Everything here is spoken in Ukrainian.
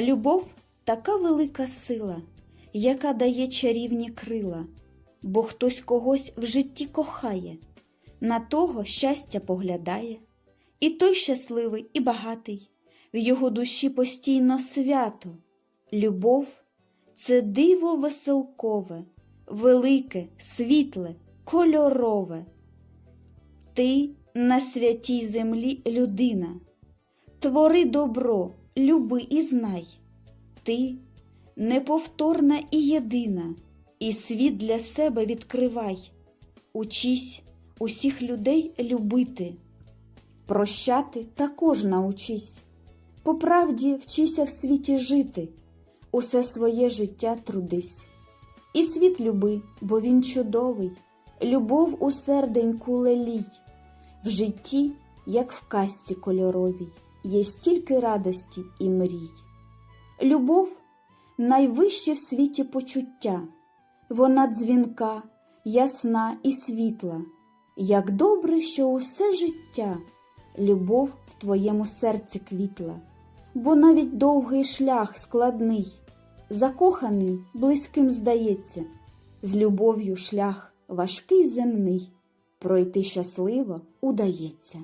Любов така велика сила, яка дає чарівні крила, бо хтось когось в житті кохає, на того щастя поглядає, і той щасливий і багатий, в його душі постійно свято. Любов це диво веселкове, велике, світле, кольорове. Ти на святій землі людина, твори добро, люби і знай. Ти неповторна і єдина, і світ для себе відкривай. Учись усіх людей любити, прощати також научись. По правді вчися в світі жити, усе своє життя трудись. І світ люби, бо він чудовий, любов у серденьку лелій. В житті, як в казці кольоровій, є стільки радості і мрій. Любов найвище в світі почуття, вона дзвінка, ясна і світла. Як добре, що усе життя любов в твоєму серці квітла, бо навіть довгий шлях складний, закоханим близьким здається, з любов'ю шлях важкий земний, пройти щасливо удається.